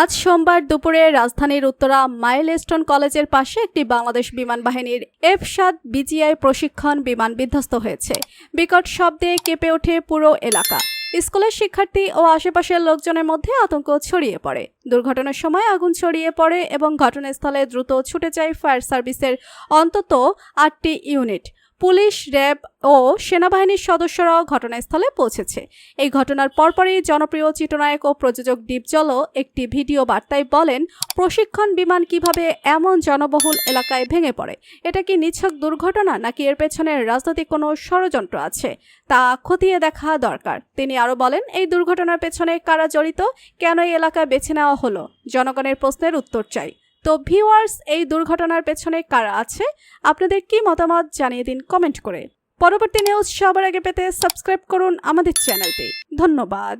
আজ সোমবার দুপুরে রাজধানীর উত্তরা মাইলস্টোন কলেজের পাশে একটি বাংলাদেশ বিমান বাহিনীর এফ সাত বিজিআই প্রশিক্ষণ বিমান বিধ্বস্ত হয়েছে। বিকট শব্দে কেঁপে ওঠে পুরো এলাকা। স্কুলের শিক্ষার্থী ও আশেপাশের লোকজনের মধ্যে আতঙ্ক ছড়িয়ে পড়ে। দুর্ঘটনার সময় আগুন ছড়িয়ে পড়ে এবং ঘটনাস্থলে দ্রুত ছুটে যায় ফায়ার সার্ভিসের অন্তত আটটি ইউনিট। পুলিশ, র্যাব ও সেনাবাহিনীর সদস্যরাও ঘটনাস্থলে পৌঁছেছে। এই ঘটনার পরপরই জনপ্রিয় চিত্রনায়ক ও প্রযোজক ডিপজলও একটি ভিডিও বার্তায় বলেন, প্রশিক্ষণ বিমান কীভাবে এমন জনবহুল এলাকায় ভেঙে পড়ে? এটা কি নিছক দুর্ঘটনা নাকি এর পেছনে রাজনৈতিক কোনো ষড়যন্ত্র আছে? তা খতিয়ে দেখা দরকার। তিনি আরও বলেন, এই দুর্ঘটনার পেছনে কারা জড়িত? কেন এই এলাকা বেছে নেওয়া হলো? জনগণের প্রশ্নের উত্তর চাই। তো ভিউয়ার্স এই দুর্ঘটনার পেছনে কারা আছে? আপনাদের কি মতামত জানিয়ে দিন কমেন্ট করে। পরবর্তী নিউজ সবার আগে পেতে সাবস্ক্রাইব করুন আমাদের চ্যানেলটি ধন্যবাদ।